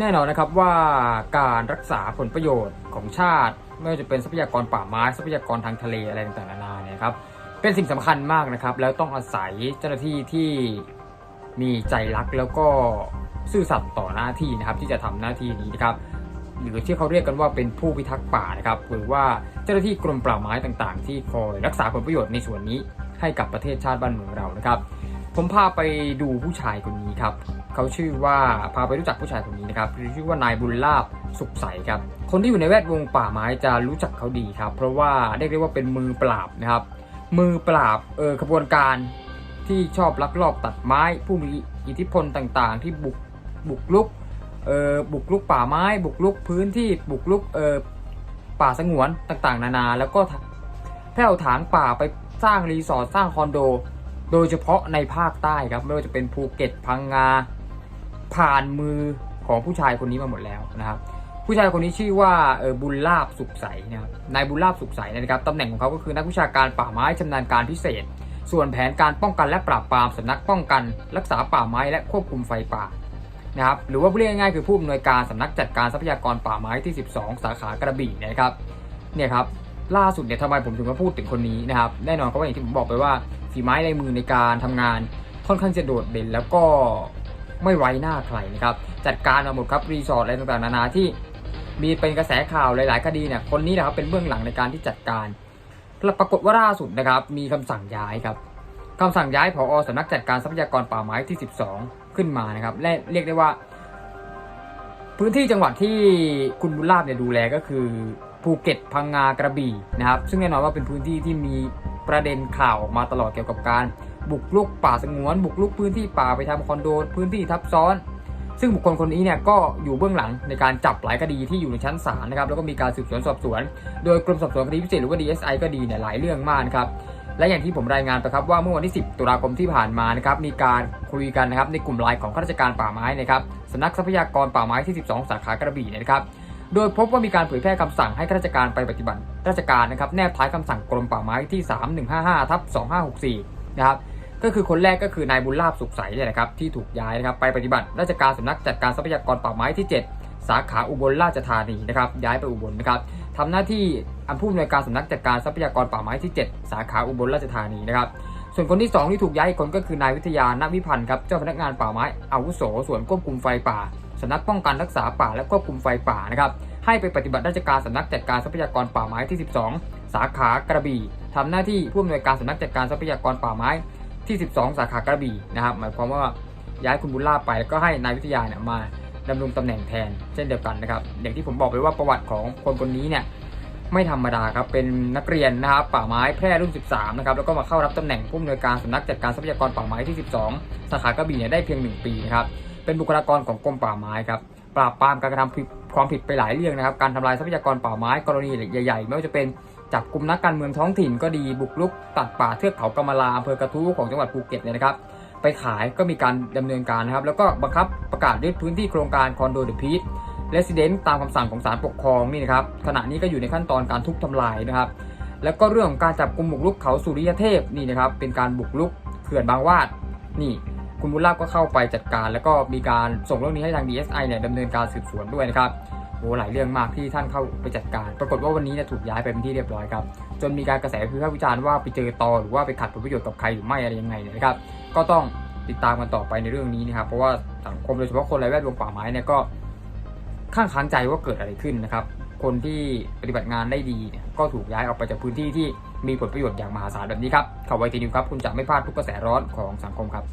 แน่นอนนะครับว่าการรักษาผลประโยชน์ของชาติ ไม่ว่าจะเป็นทรัพยากรป่าไม้ทรัพยากรทางทะเลอะไรต่างๆนานาเนี่ยครับเป็นสิ่งสำคัญมากนะครับ แล้วต้องอาศัยเจ้าหน้าที่ที่มีใจรักแล้วก็ซื่อสัตย์ต่อหน้าที่นะครับ ที่จะทำหน้าที่นี้นะครับหรือที่เขาเรียกกันว่าเป็นผู้พิทักษ์ป่านะครับหรือว่าเจ้าหน้าที่กรมป่าไม้ต่างๆ ที่คอยรักษาผลประโยชน์ในส่วนนี้ให้กับประเทศชาติบ้านเมืองเรานะครับ ผมพาไปดูผู้ชายคนนี้ครับ เขาชื่อว่าพาไปรู้จักผู้ชายคนนี้นะครับชื่อว่านายบุญลาบสุขใสครับ คนที่อยู่ในแวดวงป่าไม้จะรู้จักเขาดีครับ เพราะว่าเรียกได้ว่าเป็นมือปราบนะครับ มือปราบเออขบวนการที่ชอบลักลอบตัดไม้ ผู้มีอิทธิพลต่างๆ ที่บุกบุกลุกเออบุกลุกป่าไม้ บุกลุกพื้นที่บุกลุกเออป่าสงวนต่างๆ นานา แล้วก็แผ่วถางป่าไปสร้างรีสอร์ทสร้างคอนโด โดยเฉพาะในภาคใต้ครับไม่ว่าจะเป็นภูเก็ตพังงา ผ่านมือของผู้ชายคนนี้มาหมดแล้วนะครับ ผู้ชายคนนี้ชื่อว่าเออบุญลาบสุขใสนะครับนายบุญลาบสุขใสนะครับตำแหน่งของเขาก็คือนักวิชาการป่าไม้ชำนาญการพิเศษ ส่วนแผนการป้องกันและปราบปรามสำนักป้องกัน รักษาป่าไม้และควบคุมไฟป่านะครับหรือว่าเรียกง่ายๆคือผู้อำนวยการสำนักจัดการทรัพยากรป่าไม้ที่ 12 สาขากระบี่เนี่ยนะครับเนี่ยครับ ล่าสุดเนี่ยทำไมผมถึงมาพูดถึงคนนี้นะครับแน่นอนก็ว่าอย่างที่ผมบอกไปว่าฝีไม้ลายมือในการทำงานค่อนข้างจะโดดเด่นแล้วก็ไม่ไว้หน้าใครนะครับจัดการมาหมดครับรีสอร์ทอะไรต่างๆนานาที่มีเป็นกระแสข่าวหลายๆคดีเนี่ยคนนี้นะครับเป็นเบื้องหลังในการที่จัดการปรากฏว่าล่าสุดนะครับมีคำสั่งย้ายครับคำสั่งย้ายผอสำนักจัดการทรัพยากรป่าไม้ที่ 12 ขึ้นมานะครับและเรียกได้ว่า พื้นที่จังหวัดที่คุณบุญลาบเนี่ยดูแลก็คือ ภูเก็ตพังงากระบี่นะครับ ซึ่งแน่นอนว่าเป็นพื้นที่ที่มีประเด็นข่าวออกมาตลอดเกี่ยวกับการ บุกรุกป่าสงวน บุกรุกพื้นที่ป่าไปทำคอนโดพื้นที่ทับซ้อน ซึ่งบุคคลคนนี้เนี่ยก็อยู่เบื้องหลังในการจับหลายคดีที่อยู่ในชั้นศาลนะครับแล้วก็มีการสืบสวนสอบสวน โดยกรมสอบสวนคดีพิเศษหรือว่า DSI ก็ดีเนี่ยหลายเรื่องมากครับและอย่างที่ผมรายงานไปครับว่าเมื่อวันที่ 10 ตุลาคมที่ผ่านมานะครับมีการคุยกันนะครับในกลุ่มไลน์ของข้าราชการป่าไม้นะครับสำนักทรัพยากรป่าไม้ที่ 12 สาขากระบี่นะครับ โดยพบว่ามีการเผยแพร่คำสั่งให้ข้าราชการไปปฏิบัติราชการนะครับแนบท้ายคำสั่งกรมป่าไม้ที่ 3155ทับ2564 นะครับก็คือคนแรกก็คือนายบุญลาบสุขใสเนี่ยนะครับที่ถูกย้ายนะครับไปปฏิบัติราชการสำนักจัดการทรัพยากรป่าไม้ที่ 7 สาขาอุบลราชธานีนะครับย้ายไปอุบลนะครับทำหน้าที่อันผู้อำนวยการสำนักจัดการทรัพยากรป่าไม้ที่ 7 สาขาอุบลราชธานีนะครับส่วนคนที่ 2 ที่ถูกย้ายอีกคนก็คือนายวิทยานวิพันธ์ครับเจ้าพนักงานป่าไม้อาวุโสส่วนควบคุมไฟป่า สำนักป้องกันรักษาป่าและควบคุมไฟป่านะครับให้ไปปฏิบัติราชการสำนักจัดการทรัพยากรป่าไม้ที่ 12 สาขากระบี่ทำหน้าที่ผู้อำนวยการสำนักจัดการทรัพยากรป่าไม้ที่ 12 สาขากระบี่นะครับหมายความว่าย้ายคุณบุญลาไปแล้วก็ให้นายวิทยาเนี่ยมาดำรงตำแหน่งแทน เช่นเดียวกันนะครับอย่างที่ผมบอกไปว่าประวัติของคนคนนี้เนี่ยไม่ธรรมดาครับเป็นนักเรียนนะครับป่าไม้แพร่รุ่น 13 นะครับแล้วก็มาเข้ารับตำแหน่งผู้อำนวยการสำนักจัดการทรัพยากรป่าไม้ที่ 12 สาขากระบี่เนี่ยได้เพียง 1 ปีนะครับ เป็นบุคลากรของกรมป่าไม้ครับปราบปรามการกระทำความผิดไปหลายเรื่องนะครับ การทำลายทรัพยากรป่าไม้กรณีใหญ่ๆ ไม่ว่าจะเป็นจับกลุ่มนักการเมืองท้องถิ่นก็ดีบุกรุกตัดป่าเทือกเขากำมะลาอำเภอกระทู้ของจังหวัดภูเก็ตเนี่ยนะครับ ไปขายก็มีการดำเนินการนะครับ แล้วก็บังคับประกาศยึดพื้นที่โครงการคอนโดเดอะพีทเรสเดนต์ตามคำสั่งของศาลปกครองนี่นะครับขณะนี้ก็อยู่ในขั้นตอนการทุบทำลายนะครับ แล้วก็เรื่องของการจับกลุ่มบุกรุกเขาสุริยเทพนี่นะครับเป็นการบุกรุกเขื่อนบางวาดนี่ คุณบุญลาภก็เข้าไปจัดการ แล้วก็มีการส่งเรื่องนี้ให้ทาง DSI เนี่ยดำเนินการสืบสวนด้วยนะครับโอ้หลายเรื่องมากที่ท่านเข้าไปจัดการ ปรากฏว่าวันนี้เนี่ยถูกย้ายไปเป็นที่เรียบร้อยครับ จนมีการกระแสวิพากษ์วิจารณ์ว่าไปเจอตอหรือว่าไปขัดผลประโยชน์กับใครหรือไม่อะไรยังไงเนี่ยนะครับ ก็ต้องติดตามกันต่อไปในเรื่องนี้นะครับ เพราะว่าสังคมโดยเฉพาะคนในแวดวงป่าไม้เนี่ยก็ข้างค้างใจว่าเกิดอะไรขึ้นนะครับ คนที่ปฏิบัติงานได้ดีเนี่ยก็ถูกย้ายออกไปจากพื้นที่ที่มีผลประโยชน์อย่างมหาศาลแบบนี้ครับข่าวไวทีนิวครับ คุณจะไม่พลาดทุกกระแสร้อนของสังคมครับ